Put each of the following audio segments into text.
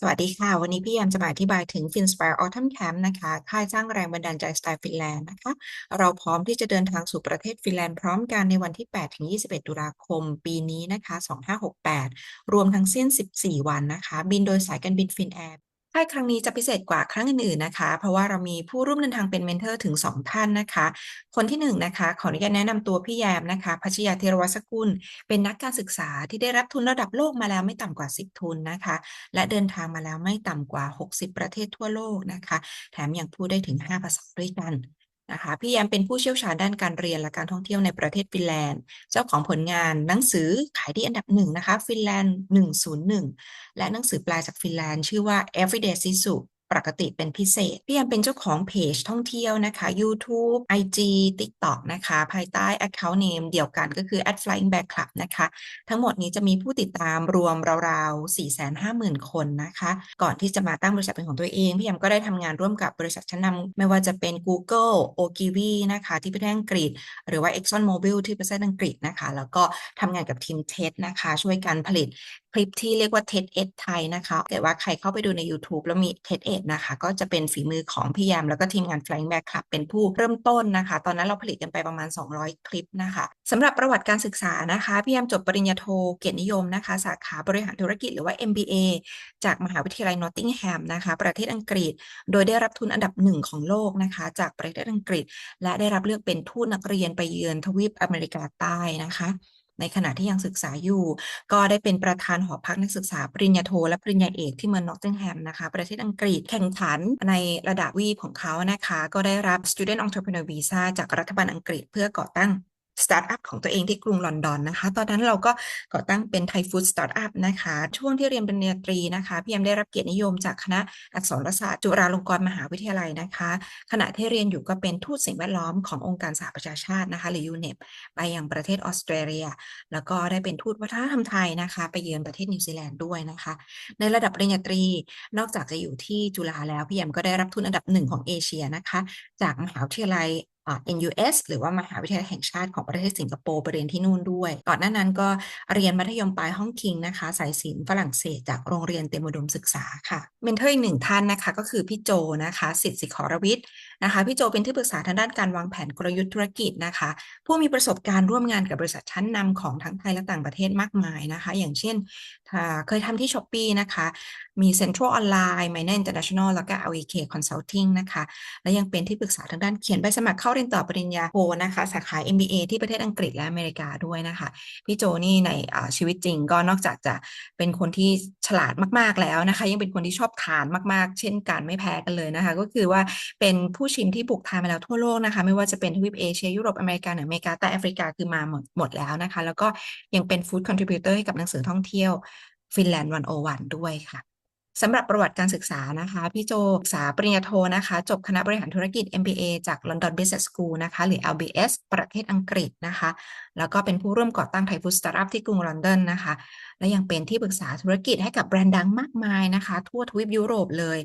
สวัสดีค่ะ วันนี้พี่แอมจะมาอธิบายถึง Finspire Autumn Camp นะคะ ค่ายสร้างแรงบันดาลใจสไตล์ฟินแลนด์นะคะ เราพร้อมที่จะเดินทางสู่ประเทศฟินแลนด์พร้อมกันในวันที่ 8 ถึง 21 ตุลาคมปีนี้นะคะ 2568 รวมทั้งสิ้น 14 วันนะคะ บินโดยสายการบินฟินแอร์ ค่ายครั้งนี้จะพิเศษกว่าครั้งอื่นๆนะคะ เพราะว่าเรามีผู้ร่วมเดินทางเป็นเมนเทอร์ถึง 2 ท่านนะคะ คนที่1นนะคะขออนุญาตแนะนำตัวพี่แยมนะคะพัชยาเทรวัสกุล เป็นนักการศึกษาที่ได้รับทุนระดับโลกมาแล้วไม่ต่ำกว่า 10 ทุนนะคะ และเดินทางมาแล้วไม่ต่ำกว่า 60 ประเทศทั่วโลกนะคะ แถมยังพูดได้ถึง 5 ภาษาด้วยกัน นะคะพี่แยมเป็นผู้เชี่ยวชาญด้านการเรียนและการท่องเที่ยวในประเทศฟินแลนด์ เจ้าของผลงานหนังสือขายดีอันดับหนึ่งนะคะฟินแลนด์ 101 และหนังสือแปลจากฟินแลนด์ ชื่อว่า Everyday Sisu ปกติเป็นพิเศษ พี่แอมเป็นเจ้าของเพจท่องเที่ยวนะคะ YouTube IG TikTok นะคะ ภายใต้ Account Name เดียวกันก็คือ @flying bear club นะคะ ทั้งหมดนี้จะมีผู้ติดตามรวมราวๆ 450,000 คนนะคะ ก่อนที่จะมาตั้งบริษัทเป็นของตัวเอง พี่แอมก็ได้ทำงานร่วมกับบริษัทชั้นนำไม่ว่าจะเป็น Google Ogilvy นะคะ ที่ประเทศอังกฤษ หรือว่า Exxon Mobil ที่ประเทศอังกฤษนะคะ แล้วก็ทำงานกับทีมเทสนะคะ ช่วยกันผลิต ลิปที่เรียกว่า TED Ed ไทยนะคะเกิดว่าใครเข้าไปดูใน YouTube แล้วมี TED Ed นะคะ ก็จะเป็นฝีมือของพี่ยามแล้วก็ทีมงาน Flying Bear Club เป็นผู้เริ่มต้นนะคะ ตอนนั้นเราผลิตกันไปประมาณ 200 คลิปนะคะสำหรับประวัติการศึกษานะคะ พี่ยามจบปริญญาโทเกียรตินิยมนะคะ สาขาบริหารธุรกิจหรือว่า MBA จากมหาวิทยาลัยนอตติงแฮมนะคะ ประเทศอังกฤษ โดยได้รับทุนอันดับหนึ่งของโลกนะคะ จากประเทศอังกฤษ และได้รับเลือกเป็นทูตนักเรียนไปเยือนทวีปอเมริกาใต้นะคะ ในขณะที่ยังศึกษาอยู่ ก็ได้เป็นประธานหอพักนักศึกษาปริญญาโทและปริญญาเอกที่เมืองนอตติงแฮมนะคะ ประเทศอังกฤษแข่งขันในระดับวีของเขานะคะ ก็ได้รับ Student Entrepreneur Visa จากรัฐบาลอังกฤษเพื่อก่อตั้ง สตาร์ทอัพของตัวเองที่กรุงลอนดอนนะคะ ตอนนั้นเราก็ก่อตั้งเป็นไทยฟู้ดสตาร์ทอัพนะคะ ช่วงที่เรียนปริญญาตรีนะคะพี่แอมได้รับเกียรตินิยมจากคณะอักษรศาสตร์จุฬาลงกรณ์มหาวิทยาลัยนะคะ ขณะที่เรียนอยู่ก็เป็นทูตสิ่งแวดล้อมขององค์การสหประชาชาตินะคะหรือยูเนปไปยังประเทศออสเตรเลีย แล้วก็ได้เป็นทูตวัฒนธรรมไทยนะคะ ไปเยือนประเทศนิวซีแลนด์ด้วยนะคะ ในระดับปริญญาตรีนอกจากจะอยู่ที่จุฬาแล้วพี่แอมก็ได้รับทุนอันดับหนึ่งของเอเชียนะคะ จากมหาวิทยาลัย NUS หรือว่ามหาวิทยาลัยแห่งชาติของประเทศสิงคโปร์ไปเรียนที่นู่นด้วย ก่อนหน้านั้นก็เรียนมัธยมปลายห้องคิงนะคะสายศิลป์ฝรั่งเศสจากโรงเรียนเตรียมอุดมศึกษาค่ะเมนเทอร์อีกหนึ่งท่านนะคะก็คือพี่โจนะคะสิทธิ์สิขอรวิทย์นะคะพี่โจเป็นที่ปรึกษาทางด้านการวางแผนกลยุทธ์ธุรกิจนะคะ ผู้มีประสบการณ์ร่วมงานกับบริษัทชั้นนำของทั้งไทยและต่างประเทศมากมายนะคะ อย่างเช่นเคยทำที่ช้อปปีนะคะมี Central Online m i n a International แล้วก็ LEK Consulting นะคะ และยังเป็นที่ปรึกษาทางด้านเขียนใบสมัครเข้าเรียนต่อปริญญาโทนะคะ สาขา MBA ที่ประเทศอังกฤษและอเมริกาด้วยนะคะ พี่โจนี่ในชีวิตจริงก็นอกจากจะเป็นคนที่ฉลาดมาก ๆแล้วนะคะ ยังเป็นคนที่ชอบทานมาก ๆ เช่นกันไม่แพ้กันเลยนะคะ ก็คือว่าเป็นผูู้้ชิมที่บุกทานมาแล้วทั่วโลกนะคะ ไม่ว่าจะเป็นทวีปเอเชียยุโรปอเมริกาหรืออเมริกาใต้แอฟริกาคือมาหมดหมดแล้วนะคะ แล้วก็ยังเป็นฟู้ดคอนทริบิวเตอร์ให้กับหนังสือท่องเที่ยวฟินแลนด์วันโอวันด้วยค่ะ สำหรับประวัติการศึกษานะคะ พี่โจศึกษาปริญญาโทนะคะ จบคณะบริหารธุรกิจ MBA จาก London Business School นะคะ หรือ LBS ประเทศอังกฤษนะคะ แล้วก็เป็นผู้ร่วมก่อตั้งไทยฟู้ดสตาร์ทอัพที่กรุงลอนดอนนะคะ และยังเป็นที่ปรึกษาธุรกิจให้กับแบรนด์ดังมากมายนะคะ ทั่วทวีปยุโรปเลย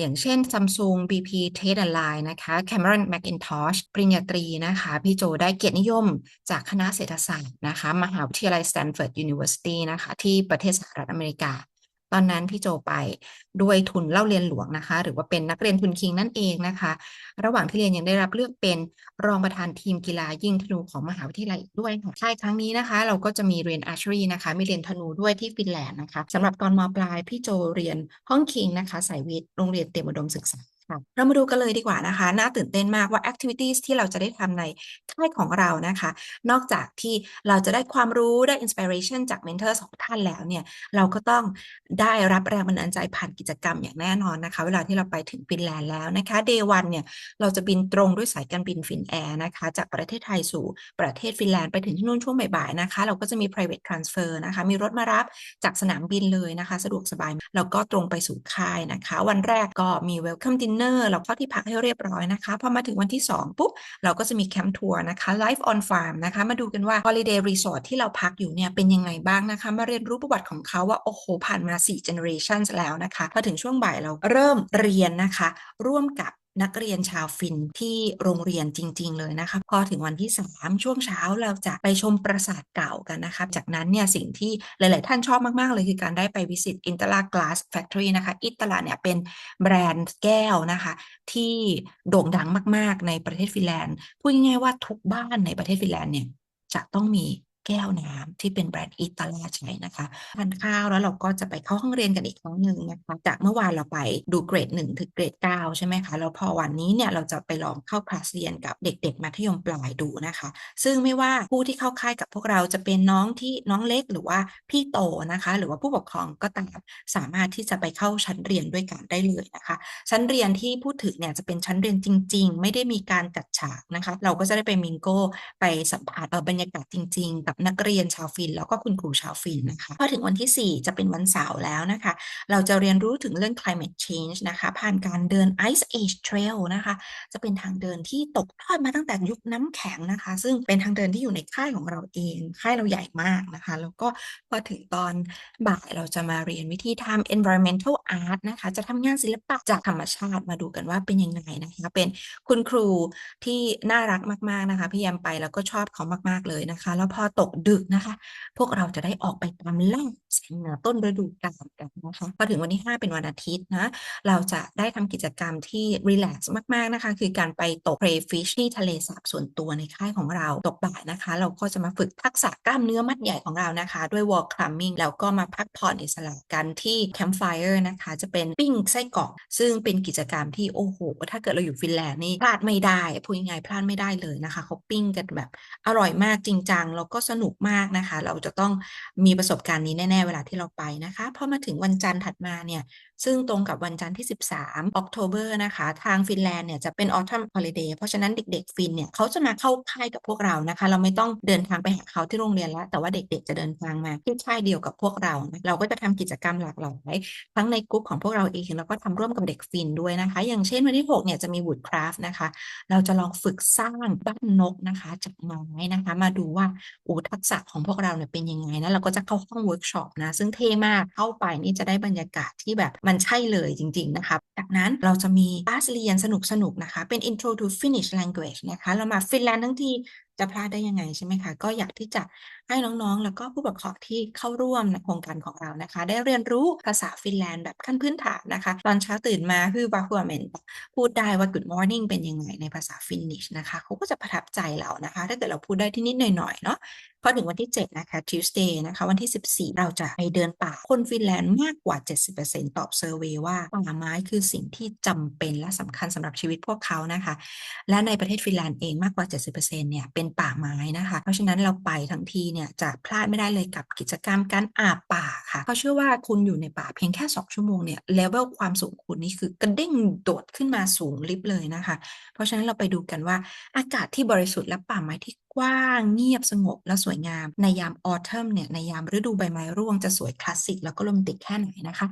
อย่างเช่น Samsung BP Tate Line นะคะ Cameron McIntosh ปริญญาตรีนะคะ พี่โจได้เกียรตินิยมจากคณะเศรษฐศาสตร์นะคะ มหาวิทยาลัย Stanford University นะคะ ที่ประเทศสหรัฐอเมริกา ตอนนั้นพี่โจไปด้วยทุนเล่าเรียนหลวงนะคะ หรือว่าเป็นนักเรียนทุนคิงนั่นเองนะคะ ระหว่างที่เรียนยังได้รับเลือกเป็นรองประธานทีมกีฬายิงธนูของมหาวิทยาลัยด้วยค่ะใช่ครั้งนี้นะคะ เราก็จะมีเรียนอาร์ชรีนะคะ มีเรียนธนูด้วยที่ฟินแลนด์นะคะสำหรับตอนมปลายพี่โจเรียนห้องคิงนะคะสายวิทย์โรงเรียนเตรียมอุดมศึกษา เรามาดูกันเลยดีกว่านะคะ น่าตื่นเต้นมากว่า activities ที่เราจะได้ทำในค่ายของเรานะคะ นอกจากที่เราจะได้ความรู้ได้ inspiration จากเมนเทอร์สองท่านแล้วเนี่ย เราก็ต้องได้รับแรงบันดาลใจผ่านกิจกรรมอย่างแน่นอนนะคะ เวลาที่เราไปถึงฟินแลนด์แล้วนะคะ day one เนี่ย เราจะบินตรงด้วยสายการบินฟินแอร์นะคะ จากประเทศไทยสู่ประเทศฟินแลนด์ไปถึงที่นู่นช่วงบ่ายๆนะคะ เราก็จะมี private transfer นะคะ มีรถมารับจากสนามบินเลยนะคะ สะดวกสบาย แล้วก็ตรงไปสู่ค่ายนะคะ วันแรกก็มี welcome dinner เราเข้าที่พักให้เรียบร้อยนะคะพอมาถึงวันที่ 2 ปุ๊บ เราก็จะมีแคมป์ทัวร์นะคะ Life on Farm นะคะ มาดูกันว่า Holiday Resort ที่เราพักอยู่เนี่ยเป็นยังไงบ้างนะคะ มาเรียนรู้ประวัติของเขาว่า โอ้โห ผ่านมา 4 generations แล้วนะคะ พอถึงช่วงบ่ายเราเริ่มเรียนนะคะ ร่วมกับ นักเรียนชาวฟินที่โรงเรียนจริง ๆ เลยนะคะ พอถึงวันที่ 3 ช่วงเช้าเราจะไปชมปราสาทเก่ากันนะคะ จากนั้นเนี่ยสิ่งที่หลาย ๆ ท่านชอบมาก ๆ เลยคือการได้ไป visit Intala Glass Factory นะคะ Intala เนี่ยเป็นแบรนด์แก้วนะคะ ที่โด่งดังมาก ๆ ในประเทศฟินแลนด์ พูดง่าย ๆ ว่าทุกบ้านในประเทศฟินแลนด์เนี่ยจะต้องมี แก้วน้ำที่เป็นแบรนด์ Intala ใช้นะคะทานข้าวแล้วเราก็จะไปเข้าห้องเรียนกันอีกครั้งหนึ่งนะคะจากเมื่อวานเราไปดูเกรด 1 ถึงเกรด 9 ใช่ไหมคะ แล้วพอวันนี้เนี่ยเราจะไปลองเข้าคลาสเรียนกับเด็ก ๆ มัธยมปลายดูนะคะ ซึ่งไม่ว่าผู้ที่เข้าค่ายกับพวกเราจะเป็นน้องที่น้องเล็กหรือว่าพี่โตนะคะ หรือว่าผู้ปกครองก็ตามสามารถที่จะไปเข้าชั้นเรียนด้วยกันได้เลยนะคะ ชั้นเรียนที่พูดถึงเนี่ยจะเป็นชั้นเรียนจริง ๆ ไม่ได้มีการจัดฉากนะคะ เราก็จะได้ไป mingle ไปสัมผัสเอ่อบรรยากาศจริง ๆ กับนักเรียนชาวฟิน แล้วก็คุณครูชาวฟินนะคะพอถึงวันที่ 4 จะเป็นวันเสาร์แล้วนะคะ เราจะเรียนรู้ถึงเรื่อง climate change นะคะ ผ่านการเดิน Ice Age Trail นะคะ จะเป็นทางเดินที่ตกทอดมาตั้งแต่ยุคน้ำแข็งนะคะ ซึ่งเป็นทางเดินที่อยู่ในค่ายของเราเอง ค่ายเราใหญ่มากนะคะ แล้วก็พอถึงตอนบ่ายเราจะมาเรียนวิธีทำ environmental art นะคะ จะทำงานศิลปะจากธรรมชาติมาดูกันว่าเป็นยังไงนะคะ เป็นคุณครูที่น่ารักมาก ๆ นะคะ พี่แยมไปแล้วก็ชอบเขามาก ๆ เลยนะคะ แล้วพอตกดึกนะคะ พวกเราจะได้ออกไปตามล่าต้นฤดูกาลกันนะคะพอถึงวันที่ 5 เป็นวันอาทิตย์นะ เราจะได้ทำกิจกรรมที่รีแลกซ์มาก ๆ นะคะ คือการไปตก crayfish ที่ทะเลสาบส่วนตัวในค่ายของเรา ตกบ่ายนะคะ เราก็จะมาฝึกทักษะกล้ามเนื้อมัดใหญ่ของเรานะคะ ด้วย wall climbing แล้วก็มาพักผ่อนอิสระกันที่ campfire นะคะ จะเป็นปิ้งไส้กรอก ซึ่งเป็นกิจกรรมที่โอ้โฮถ้าเกิดเราอยู่ฟินแลนด์นี่พลาดไม่ได้พูดง่ายพลาดไม่ได้เลยนะคะเขาปิ้งกันแบบอร่อยมากจริงจังแล้วก็สนุกมากนะคะ เราจะต้องมีประสบการณ์นี้แน่เวลาที่เราไปนะคะพอมาถึงวันจันทร์ถัดมาเนี่ย ซึ่งตรงกับวันจันทร์ที่ 13 October นะคะ ทางฟินแลนด์เนี่ยจะเป็น Autumn Holiday เพราะฉะนั้นเด็กๆ ฟินเนี่ยเขาจะมาเข้าค่ายกับพวกเรานะคะ เราไม่ต้องเดินทางไปหาเขาที่โรงเรียนแล้ว แต่ว่าเด็กๆ จะเดินทางมาที่ค่ายเดียวกับพวกเรานะเราก็จะทำกิจกรรมหลากหลายทั้งในกรุ๊ปของพวกเราเองแล้วก็ทำร่วมกับเด็กฟินด้วยนะคะ อย่างเช่นวันที่ 6 เนี่ยจะมี Woodcraft นะคะ เราจะลองฝึกสร้างบ้านนกนะคะจากไม้นะคะ มาดูว่าอ้ทักษะของพวกเราเนี่ยเป็นยังไงนะเราก็จะเข้าห้องเวิร์กช็อปนะซึ่งเท่มากเข้าไปนี่จะได้บรรยากาศที่แบบมันใช่เลยจริง ๆ นะคะ จากนั้นเราจะมีคลาสเรียนสนุกๆนะคะ เป็น Intro to Finnish Language นะคะ เรามาฟินแลนด์ทั้งทีจะพลาดได้ยังไงใช่ไหมคะ ก็อยากที่จะให้น้องๆ แล้วก็ผู้ปกครองที่เข้าร่วมในโครงการของเรานะคะ ได้เรียนรู้ภาษาฟินแลนด์แบบขั้นพื้นฐานนะคะ ตอนเช้าตื่นมา Hyvää huomenta พูดได้ว่า Good morning เป็นยังไงในภาษาฟินนิชนะคะเขาก็จะประทับใจเรานะคะ ถ้าเกิดเราพูดได้ทีนิดหน่อยๆเนาะ อถึงวันที่ 7 นะคะ Tuesday นะคะ วันที่ 14 เราจะไปเดินป่า คนฟินแลนด์มากกว่า 70%ตอบเซอร์เวย์ว่าป่าไม้คือสิ่งที่จำเป็นและสำคัญสำหรับชีวิตพวกเขานะคะ และในประเทศฟินแลนด์เองมากกว่า 70%เนี่ยเป็นป่าไม้นะคะ เพราะฉะนั้นเราไปทั้งทีเนี่ยจะพลาดไม่ได้เลยกับกิจกรรมการอาบป่าค่ะเพราเชื่อว่าคุณอยู่ในป่าเพียงแค่ 2 ชั่วโมงเนี่ย level ความสูงคุณนี่คือกระเด้งโดดขึ้นมาสูงลิฟเลยนะคะ เพราะฉะนั้นเราไปดูกันว่าอากาศที่บริสุทธิ์และป่าไม้ที่กว้างเงียบสงบและสวยงาม ในยาม Autumn เนี่ยในยามฤดูใบไม้ร่วงจะสวยคลาสสิกแล้วก็โรแมนติกแค่ไหนนะคะ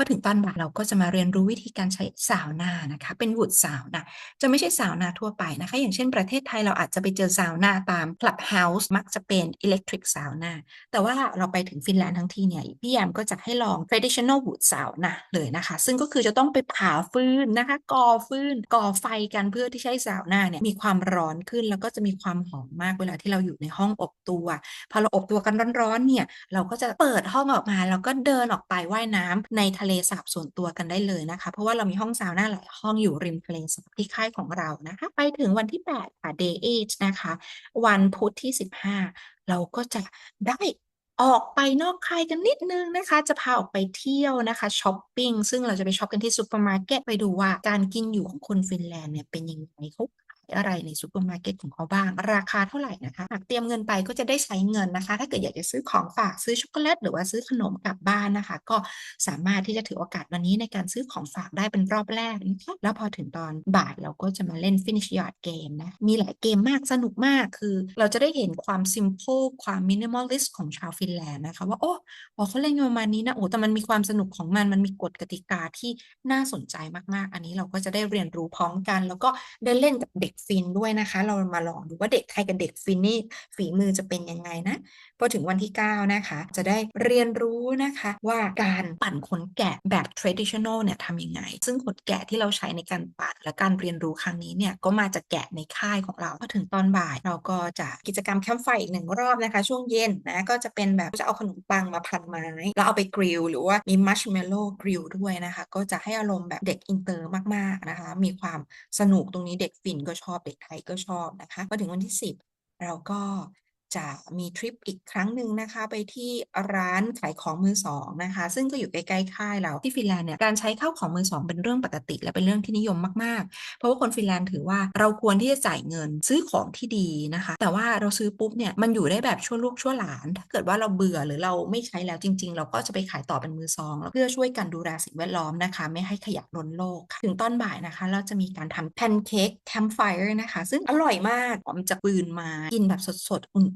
พอถึงตอนบ่ายเราก็จะมาเรียนรู้วิธีการใช้ซาวนานะคะ เป็น Wood Sauna จะไม่ใช่ซาวนาทั่วไปนะคะ อย่างเช่นประเทศไทยเราอาจจะไปเจอซาวนาตามคลับเฮาส์มักจะเป็น Electric Sauna แต่ว่าเราไปถึงฟินแลนด์ทั้งทีเนี่ยพี่แยมก็จะให้ลอง Traditional Wood Sauna เลยนะคะ ซึ่งก็คือจะต้องไปผ่าฟืนนะคะก่อฟืนก่อไฟกันเพื่อที่ให้ซาวนาเนี่ยมีความร้อนขึ้นแล้วก็จะมีความหอมมากเวลาที่เราอยู่ในห้องอบตัวพอเราอบตัวกันร้อนๆเนี่ยเราก็จะเปิดห้องออกมาแล้วก็เดินออกไปว่ายน้ำในทะเลลสาบส่วนตัวกันได้เลยนะคะ เพราะว่าเรามีห้องซาวน่าหลายห้องอยู่ริมทะเลสาบที่ค่ายของเรานะคะ ไปถึงวันที่ 8 ค่ะ Day 8นะคะ วันพุธที่ 15 เราก็จะได้ออกไปนอกค่ายกันนิดนึงนะคะ จะพาออกไปเที่ยวนะคะช็อปปิ้งซึ่งเราจะไปช็อปกันที่ซูเปอร์มาร์เก็ตไปดูว่าการกินอยู่ของคนฟินแลนด์เนี่ยเป็นยังไงเขา อะไรในซูเปอร์มาร์เก็ตของเขาบ้าง ราคาเท่าไหร่นะคะ หากเตรียมเงินไปก็จะได้ใช้เงินนะคะ ถ้าเกิดอยากจะซื้อของฝากซื้อช็อกโกแลตหรือว่าซื้อขนมกลับบ้านนะคะ ก็สามารถที่จะถือโอกาสวันนี้ในการซื้อของฝากได้เป็นรอบแรกนะคะแล้วพอถึงตอนบ่ายเราก็จะมาเล่น Finish Yard Game นะ มีหลายเกมมากสนุกมากคือ เราจะได้เห็นความซิมเพิลความ minimalist ของชาวฟินแลนด์นะคะ ว่าโอ้อ๋อเขาเล่นประมาณนี้นะโอ้แต่มันมีความสนุกของมันมันมีกฎกติกาที่น่าสนใจมากๆ อันนี้เราก็จะได้เรียนรู้พร้อมกัน แล้วก็ได้เล่นกับเด็กฟินด้วยนะคะ เรามาลองดูว่าเด็กไทยกับเด็กฟินนี่ฝีมือจะเป็นยังไงนะพอถึงวันที่ 9 นะคะ จะได้เรียนรู้นะคะว่าการปั่นขนแกะแบบ traditional เนี่ยทำยังไง ซึ่งขนแกะที่เราใช้ในการปั่นและการเรียนรู้ครั้งนี้เนี่ยก็มาจากแกะในค่ายของเราพอถึงตอนบ่าย เราก็จะกิจกรรมแคมป์ไฟอีกหนึ่งรอบนะคะ ช่วงเย็นนะก็จะเป็นแบบจะเอาขนมปังมาพันไม้แล้วเอาไปกริลหรือว่ามีมัชเมลโล่กริลด้วยนะคะ ก็จะให้อารมณ์แบบเด็กอินเตอร์มากๆนะคะ มีความสนุกตรงนี้เด็กฟินก็ชอบเด็กไทยก็ชอบนะคะพอถึงวันที่ 10 เราก็ จะมีทริปอีกครั้งหนึ่งนะคะ ไปที่ร้านขายของมือสองนะคะ ซึ่งก็อยู่ใกล้ๆค่ายเราที่ฟินแลนด์เนี่ยการใช้ข้าวของมือสองเป็นเรื่องปกติ และเป็นเรื่องที่นิยมมากๆ เพราะว่าคนฟินแลนด์ถือว่าเราควรที่จะจ่ายเงินซื้อของที่ดีนะคะ แต่ว่าเราซื้อปุ๊บเนี่ยมันอยู่ได้แบบชั่วลูกชั่วหลาน ถ้าเกิดว่าเราเบื่อหรือเราไม่ใช้แล้วจริง ๆ เราก็จะไปขายต่อเป็นมือสองเพื่อช่วยกันดูแลสิ่งแวดล้อมนะคะ ไม่ให้ขยะล้นโลก ถึงตอนบ่ายนะคะ เราจะมีการทำแพนเค้กแคมป์ไฟร์นะคะ ซึ่งอร่อยมากหอมจากปืนมากินแบบสดๆอุ่น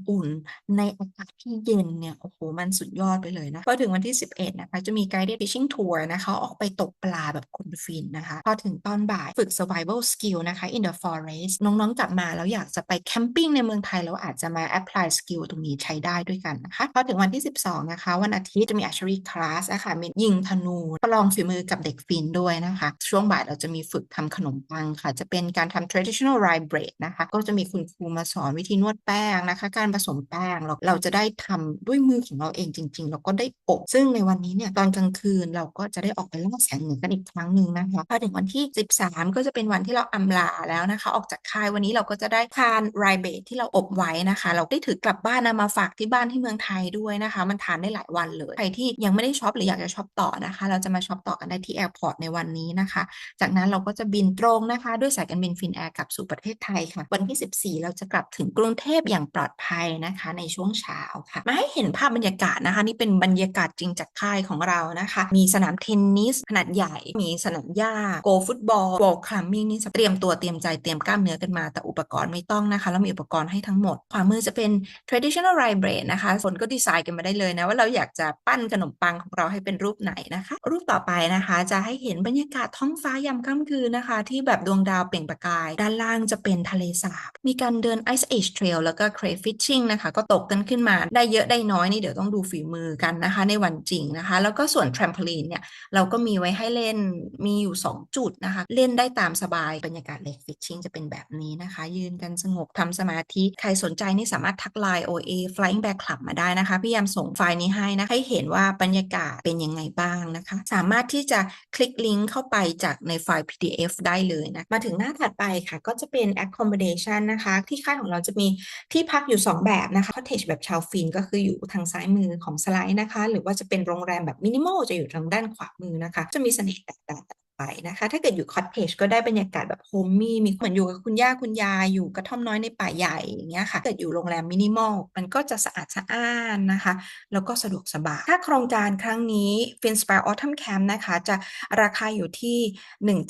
ๆ ในอากาศที่เย็นเนี่ยโอ้โหมันสุดยอดไปเลยนะพอถึงวันที่ 11นะคะจะมี guided fishing tour นะคะออกไปตกปลาแบบคนฟินนะคะ พอถึงตอนบ่ายฝึก survival skill นะคะ in the forest น้องๆกลับมาแล้วอยากจะไปแคมปิ้งในเมืองไทยแล้วอาจจะมา apply skill ตรงนี้ใช้ได้ด้วยกันนะคะ พอถึงวันที่ 12 นะคะ วันอาทิตย์จะมี archery class นะคะมียิงธนูประลองฝีมือกับเด็กฟินด้วยนะคะ ช่วงบ่ายเราจะมีฝึกทำขนมปังค่ะ จะเป็นการทำ traditional rye bread นะคะ ก็จะมีคุณครูมาสอนวิธีนวดแป้งนะคะ การผสมแป้งเราเราจะได้ทำด้วยมือของเราเองจริง ๆ แล้วก็ได้อบซึ่งในวันนี้เนี่ยตอนกลางคืนเราก็จะได้ออกไปล่าแสงเหนือกันอีกครั้งหนึ่งนะคะพอถึงวันที่ 13 ก็จะเป็นวันที่เราอำลาแล้วนะคะ ออกจากค่ายวันนี้เราก็จะได้ทานไรเบทที่เราอบไว้นะคะ เราได้ถือกลับบ้านนะมาฝากที่บ้านที่เมืองไทยด้วยนะคะ มันทานได้หลายวันเลยใครที่ยังไม่ได้ช็อปหรืออยากจะช็อปต่อนะคะ เราจะมาช็อปต่อกันได้ที่แอร์พอร์ตในวันนี้นะคะ จากนั้นเราก็จะบินตรงนะคะ ด้วยสายการบินฟินแอร์กลับสู่ประเทศไทยค่ะ วันที่ 14 เราจะกลับถึงกรุงเทพอย่างปลอดภัยนะคะในช่วงเช้าค่ะ มาให้เห็นภาพบรรยากาศนะคะ นี่เป็นบรรยากาศจริงจากค่ายของเรานะคะ มีสนามเทนนิสขนาดใหญ่ มีสนามหญ้าโกฟุตบอลบอลคลัมมิ่งนี่เตรียมตัวเตรียมใจเตรียมกล้ามเนื้อกันมา แต่อุปกรณ์ไม่ต้องนะคะ แล้วมีอุปกรณ์ให้ทั้งหมด ขวามือจะเป็น traditional rye bread นะคะคนก็ดีไซน์กันมาได้เลยนะว่าเราอยากจะปั้นขนมปังของเราให้เป็นรูปไหนนะคะ รูปต่อไปนะคะ จะให้เห็นบรรยากาศท้องฟ้ายามค่ำคืนนะคะ ที่แบบดวงดาวเปล่งประกาย ด้านล่างจะเป็นทะเลสาบมีการเดิน ice age trail แล้วก็ crayfish fishing นะคะ ก็ตกกันขึ้นมาได้เยอะได้น้อยนี่เดี๋ยวต้องดูฝีมือกันนะคะ ในวันจริงนะคะ แล้วก็ส่วน trampoline เนี่ยเราก็มีไว้ให้เล่นมีอยู่ 2 จุดนะคะ เล่นได้ตามสบายบรรยากาศ lake fishing จะเป็นแบบนี้นะคะ ยืนกันสงบทำสมาธิ ใครสนใจนี่สามารถทักไลน์ OA Flying Bear Club มาได้นะคะพี่ยามส่งไฟล์นี้ให้นะให้เห็นว่าบรรยากาศเป็นยังไงบ้างนะคะ สามารถที่จะคลิกลิงก์เข้าไปจากในไฟล์ PDF ได้เลยนะมาถึงหน้าถัดไปค่ะก็จะเป็น accommodation นะคะ ที่ค่ายของเราจะมีที่พักอยู่ 2แบบนะคะคอเทจแบบชาวฟินก็คืออยู่ทางซ้ายมือของสไลด์นะคะ หรือว่าจะเป็นโรงแรมแบบมินิมอลจะอยู่ทางด้านขวามือนะคะ จะมีเสน่ห์แตกต่างกัน ไปนะคะ ถ้าเกิดอยู่คอตเทจก็ได้บรรยากาศแบบโฮมมี่มีเหมือนอยู่กับคุณย่าคุณยายอยู่กระท่อมน้อยในป่าใหญ่อย่างเงี้ยค่ะ เกิดอยู่โรงแรมมินิมอลมันก็จะสะอาดสะอ้านนะคะ แล้วก็สะดวกสบาย ถ้าโครงการครั้งนี้ Finspire Autumn Camp นะคะ จะราคาอยู่ที่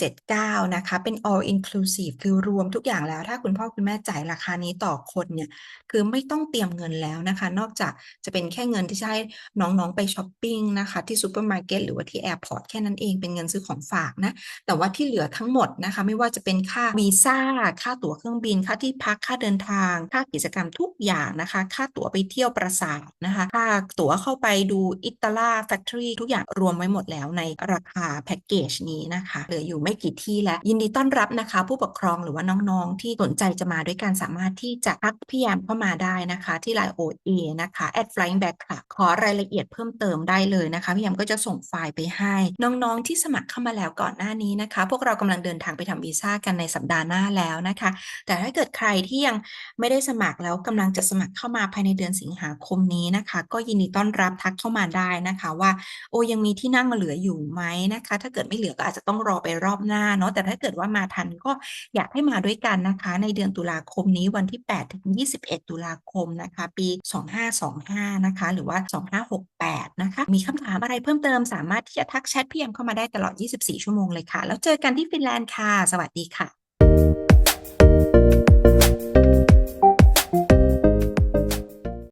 179 นะคะ เป็น all inclusive คือรวมทุกอย่างแล้ว ถ้าคุณพ่อคุณแม่จ่ายราคานี้ต่อคนเนี่ยคือไม่ต้องเตรียมเงินแล้วนะคะ นอกจากจะเป็นแค่เงินที่ให้น้องๆไปช้อปปิ้งนะคะที่ซูเปอร์มาร์เก็ตหรือว่าที่แอร์พอร์ตแค่นั้นเองเป็นเงินซื้อของฝากนะ แต่ว่าที่เหลือทั้งหมดนะคะ ไม่ว่าจะเป็นค่าวีซ่า ค่าตั๋วเครื่องบิน ค่าที่พัก ค่าเดินทาง ค่ากิจกรรมทุกอย่างนะคะ ค่าตั๋วไปเที่ยวปราสาทนะคะ ค่าตั๋วเข้าไปดูอิตาลาแฟคทอรี่ทุกอย่างรวมไว้หมดแล้วในราคาแพ็กเกจนี้นะคะ เหลืออยู่ไม่กี่ที่แล้ว ยินดีต้อนรับนะคะ ผู้ปกครองหรือว่าน้องๆ ที่สนใจจะมาด้วยกันสามารถที่จะทักพี่ยามเข้ามาได้นะคะ ที่ไลน์ OA นะคะ at flying back ค่ะขอรายละเอียดเพิ่มเติมได้เลยนะคะพี่ยามก็จะส่งไฟล์ไปให้ น้องๆที่สมัครเข้ามาแล้วก่่อนหน้านี้นะคะ พวกเรากำลังเดินทางไปทำวีซ่ากันในสัปดาห์หน้าแล้วนะคะ แต่ถ้าเกิดใครที่ยังไม่ได้สมัครแล้วกำลังจะสมัครเข้ามาภายในเดือนสิงหาคมนี้นะคะ ก็ยินดีต้อนรับทักเข้ามาได้นะคะ ว่าโอยังมีที่นั่งเหลืออยู่ไหมนะคะ ถ้าเกิดไม่เหลือก็อาจจะต้องรอไปรอบหน้าเนาะแต่ถ้าเกิดว่ามาทันก็อยากให้มาด้วยกันนะคะ ในเดือนตุลาคมนี้วันที่8ถึง21 ตุลาคมนะคะ ปี 2525 นะคะ หรือว่า 2568 นะคะ มีคำถามอะไรเพิ่มเติมสามารถที่จะทักแชทพี่ยามเข้ามาได้ตลอด 24ชั่วโมงเลยค่ะ แล้วเจอกันที่ฟินแลนด์ค่ะ สวัสดีค่ะ